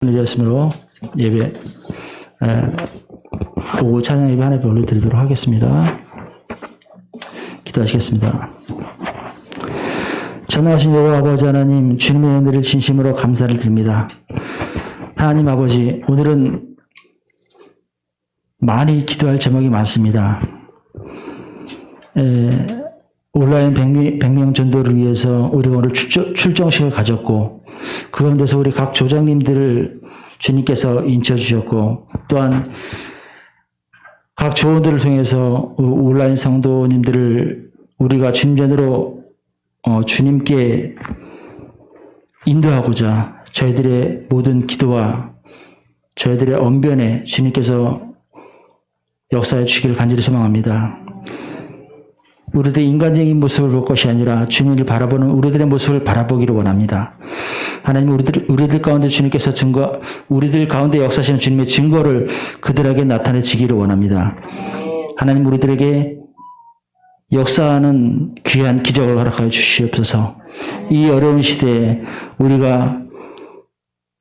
되었으므로 예배 에, 오후 찬양 예배 하나씩 올려드리도록 하겠습니다. 기도하시겠습니다. 전능하신 여호와 아버지 하나님 주님의 은혜를 진심으로 감사를 드립니다. 하나님 아버지 오늘은 많이 기도할 제목이 많습니다. 에, 온라인 100명, 100명 전도를 위해서 우리가 오늘 출정, 출정 식을 가졌고 그 가운데서 우리 각 조장님들을 주님께서 인쳐 주셨고 또한 각 조원들을 통해서 온라인 성도님들을 우리가 주님전으로 어, 주님께 인도하고자 저희들의 모든 기도와 저희들의 언변에 주님께서 역사해 주시기를 간절히 소망합니다. 우리들의 인간적인 모습을 볼 것이 아니라 주님을 바라보는 우리들의 모습을 바라보기를 원합니다. 하나님 우리들 우리들 가운데 주님께서 증거 우리들 가운데 역사하시는 주님의 증거를 그들에게 나타내 지기를 원합니다. 하나님 우리들에게 역사하는 귀한 기적을 허락하여 주시옵소서. 이 어려운 시대에 우리가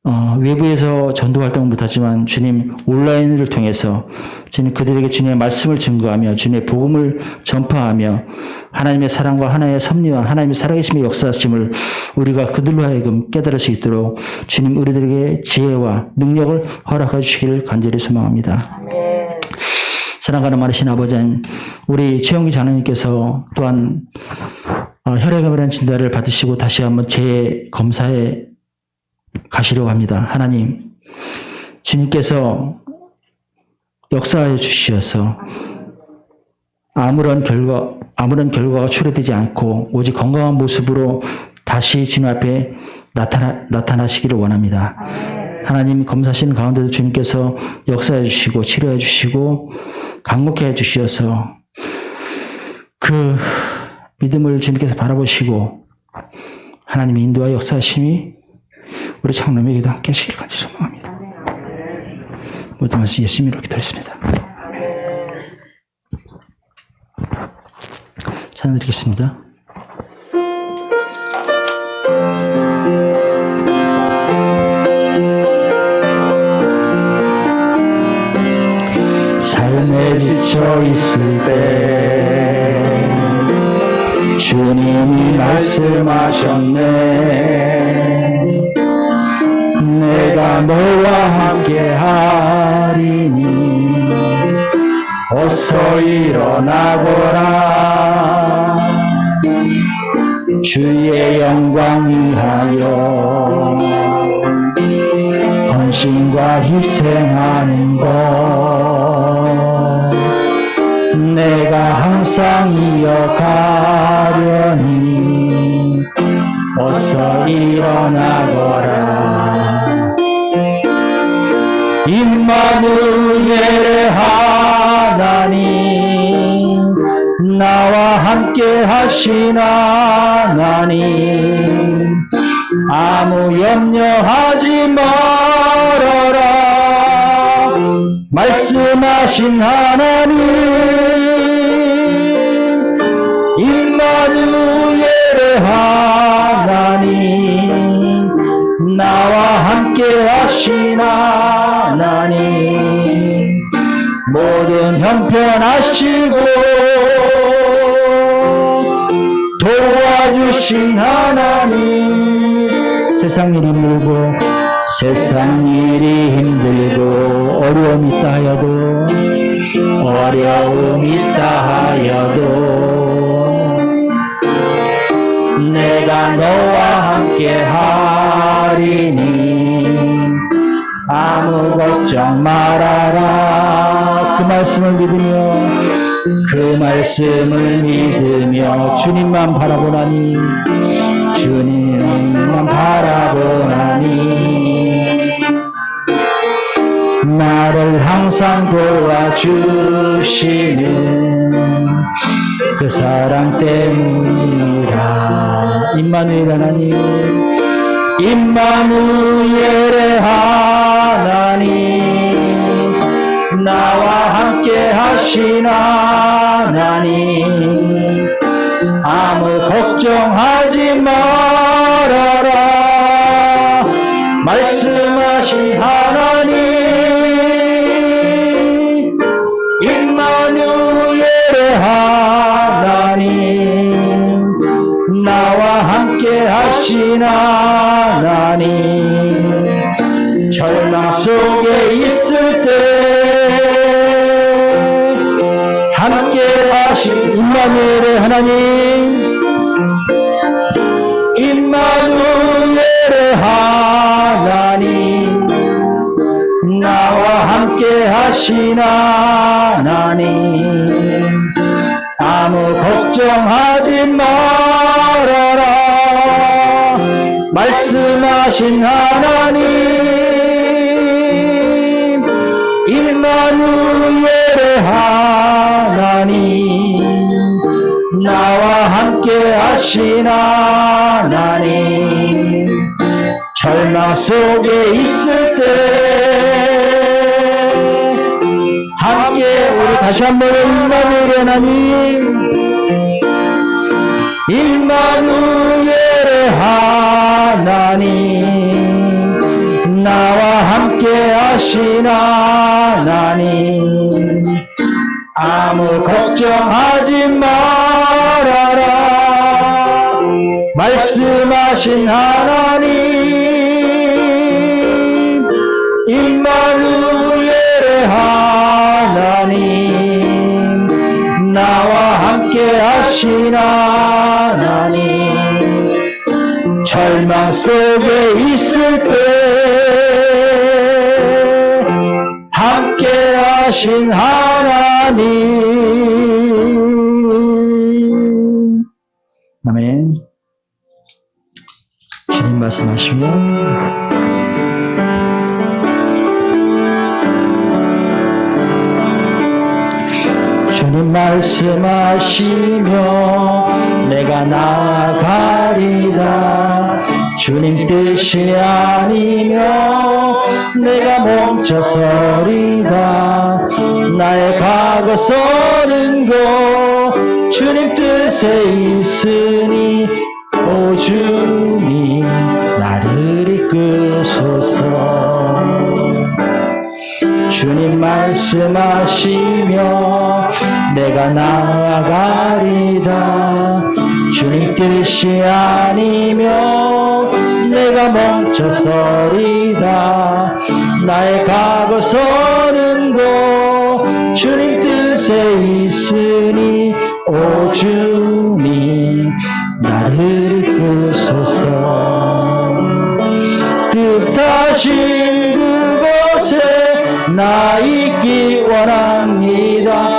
어, 외부에서 전도 활동을 못하지만 주님 온라인을 통해서 주님 그들에게 주님의 말씀을 증거하며 주님의 복음을 전파하며 하나님의 사랑과 하나의 섭리와 하나님의 살아계심의 역사심을 우리가 그들로 하여금 깨달을 수 있도록 주님 우리들에게 지혜와 능력을 허락해 주시기를 간절히 소망합니다. 사랑하는 많으신 아버지 하나님, 우리 최영기 장로님께서 또한 어, 혈액암이라는 진단을 받으시고 다시 한번 재검사에 가시려고 합니다. 하나님, 주님께서 역사해 주시어서 아무런 결과, 아무런 결과가 초래되지 않고 오직 건강한 모습으로 다시 주님 앞에 나타나, 나타나시기를 원합니다. 하나님 검사하시는 가운데도 주님께서 역사해 주시고 치료해 주시고 강목해 해 주시어서 그 믿음을 주님께서 바라보시고 하나님의 인도와 역사하심이 우리 장로에게도 함께 하시길 간절히 소망합니다. 모든 말씀 예수님으로 기도했습니다. 찬양 드리겠습니다. 삶에 지쳐 있을 때 주님이 말씀하셨네 내가 너와 함께 하리니 어서 일어나거라. 주의 영광 위하여 헌신과 희생하는 것 내가 항상 이어가려니 어서 일어나거라 임마누엘의 하나님 나와 함께 하신 하나님. 아무 염려하지 말아라. 말씀하신 하나님 임마누엘의 하나님 나와 함께 하신 하나님 형편하시고 도와주신 하나님. 세상 일이 힘들고 세상 일이 힘들고 어려움 있다 하여도 어려움 있다 하여도 내가 너와 함께 하리니 아무 걱정 말아라. 그 말씀을 믿으며 그 말씀을 믿으며 주님만 바라보나니 주님만 바라보나니. 나를 항상 도와주시는 그 사랑 때문이라. 임마누엘 하나님 임마누엘의 하나님 나와 함께 하신 하나님 아무 걱정하지 말아라. 말씀하신 하나님 임마누엘의 하나님 나와 함께 하신 하나님. 임마누엘의 하나님 임마누엘의 하나님 나와 함께 하신 하나님. 아무 걱정하지 말아라. 말씀하신 하나님 임마누엘의 하나님 함께 하신 하나님 절망 속에 있을 때 함께 우리 다시 한번 임마누엘의 하나님 임마누엘의 하나님 나와 함께 하신 하나님 아무 걱정하지 말 말씀하신 하나님 임마누엘의 하나님 나와 함께 하신 하나님 절망 속에 있을 때 함께 하신 하나님 말씀하시며 내가 나아가리라. 주님 뜻이 아니며 내가 멈춰서리다 나의 과거 서는 거 주님 뜻에 있으니 오 주님 나를 이끄소서. 주님 말씀하시며 내가 나아가리다 주님 뜻이 아니며 내가 멈춰서리다 나의 과거 서는 거 주님 뜻에 있으니 오 주님 나를 이끄소서. 뜻하신 그곳에 나 있기 원합니다.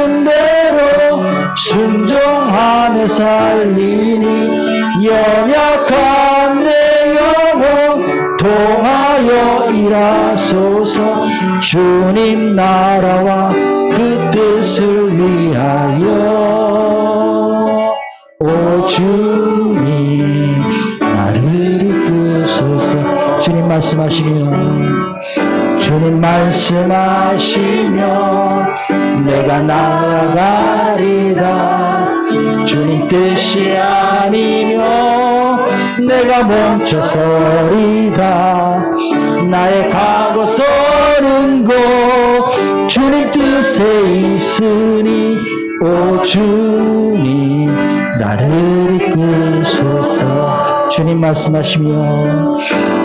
순종하며 살리니 연약한 내 영혼 통하여 일하소서. 주님 나라와 그 뜻을 위하여. 오 주님 나를 이끄소서. 주님 말씀하시 며 주님 말씀하시며 내가 나아가리다 주님 뜻이 아니며 내가 멈춰서리다 나의 과거 서는 곳 주님 뜻에 있으니 오 주님 나를 이끄소서. 주님 말씀하시며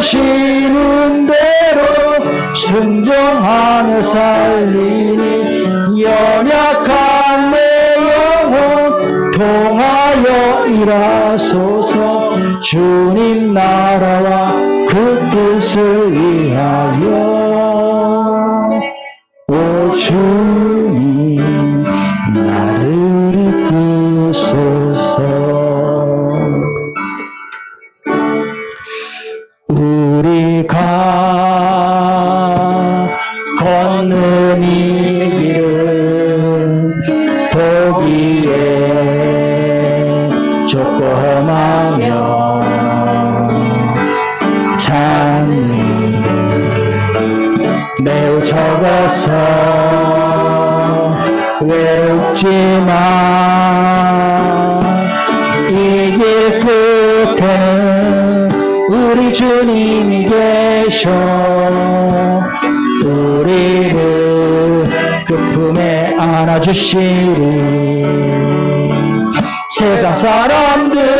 이끄시는 대로 순종하며 살리니 연약한 내 영혼 통하여 일하소서. 주님 나라와 그 뜻을 위하여 장이 매우 적어서 외롭지만 이 길 끝에는 우리 주님이 계셔. 우리를 그 품에 안아주시리. 세상 사람들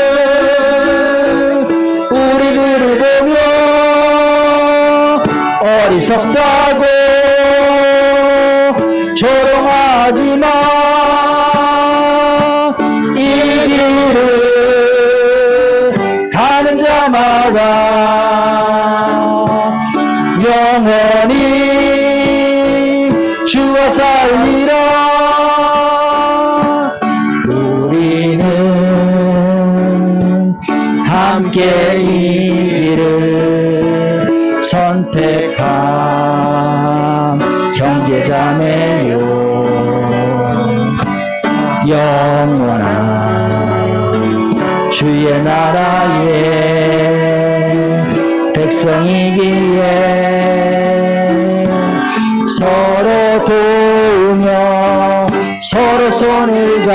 어리석다고 조롱하지 마. 이 길을 가는 자마다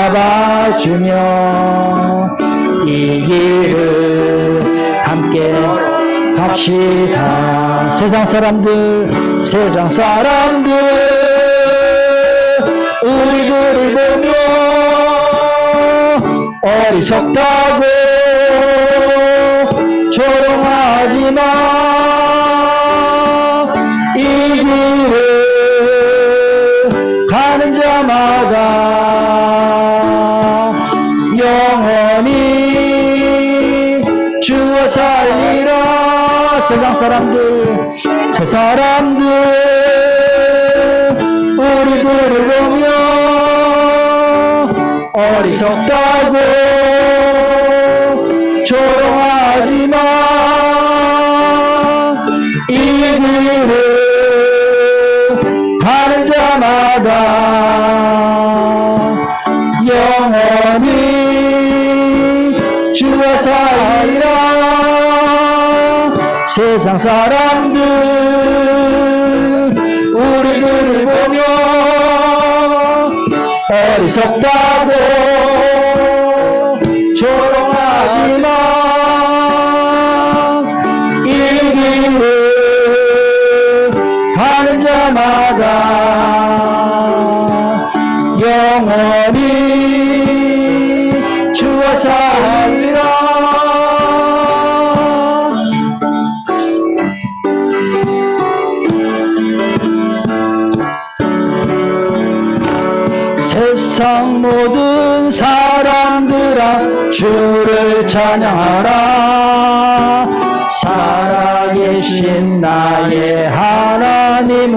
잡아주며 이 길을 함께 갑시다. 세상 사람들 세상 사람들 우리들을 보며 어리석다고 사람들 세 사람들 우리들을 보며 어리석다고 세상 사람들 우리들을 보며 어리석다고 주를 찬양하라. 살아계신 나의 하나님을.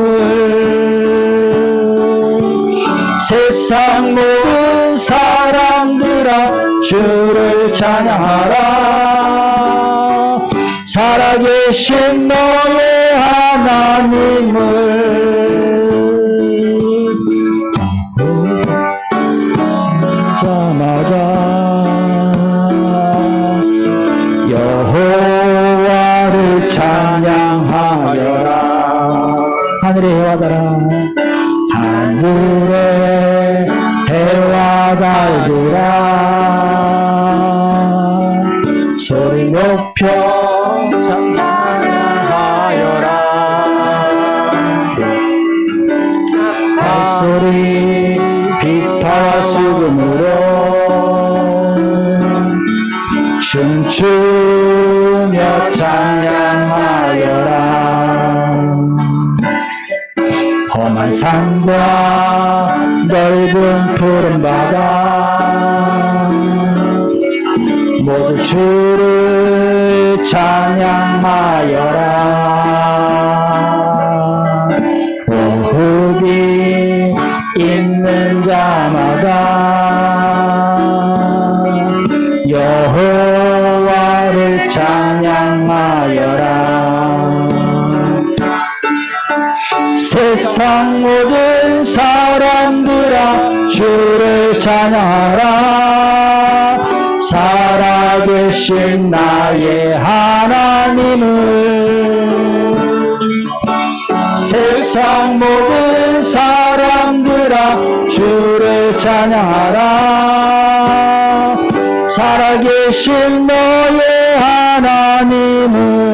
세상 모든 사람들아 주를 찬양하라. 살아계신 너의 하나님을. 자마다 춤추며 찬양하여라. 험한 산과 넓은 푸른 바다. 모두 주를 찬양하여라 세상 모든 사람들아 주를 찬양하라. 살아계신 나의 하나님을. 세상 모든 사람들아 주를 찬양하라. 살아계신 너의 하나님을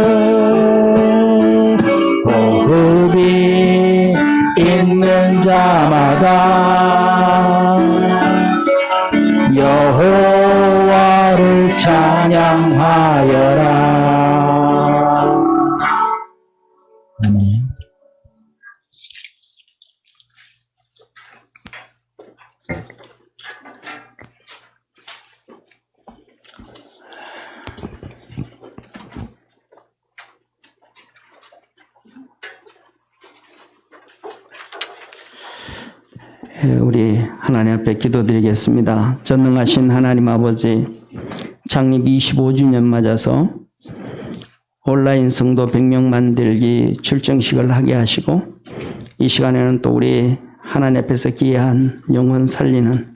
우리 하나님 앞에 기도드리겠습니다. 전능하신 하나님 아버지, 창립 25주년 맞아서 온라인 성도 100명 만들기 출정식을 하게 하시고 이 시간에는 또 우리 하나님 앞에서 귀한 영혼 살리는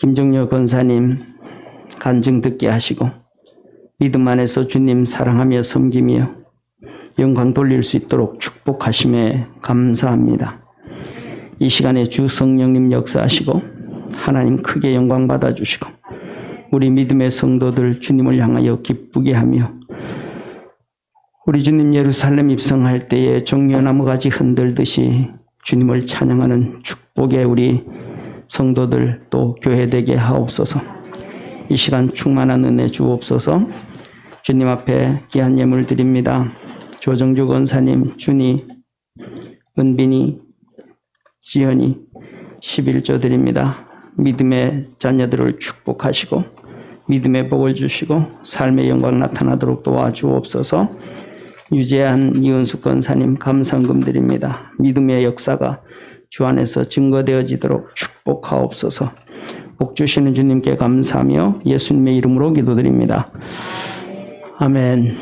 김정여 권사님 간증 듣게 하시고 믿음 안에서 주님 사랑하며 섬기며 영광 돌릴 수 있도록 축복하심에 감사합니다. 이 시간에 주 성령님 역사하시고 하나님 크게 영광 받아 주시고 우리 믿음의 성도들 주님을 향하여 기쁘게 하며 우리 주님 예루살렘 입성할 때에 종려나무 가지 흔들듯이 주님을 찬양하는 축복의 우리 성도들 또 교회 되게 하옵소서. 이 시간 충만한 은혜 주옵소서. 주님 앞에 귀한 예물 드립니다. 조정주 권사님, 준이, 은빈이, 지연이 11조 드립니다. 믿음의 자녀들을 축복하시고 믿음의 복을 주시고 삶의 영광 나타나도록 도와주옵소서. 유재한 이은숙 권사님 감상금 드립니다. 믿음의 역사가 주 안에서 증거되어지도록 축복하옵소서. 복 주시는 주님께 감사하며 예수님의 이름으로 기도드립니다. 아멘.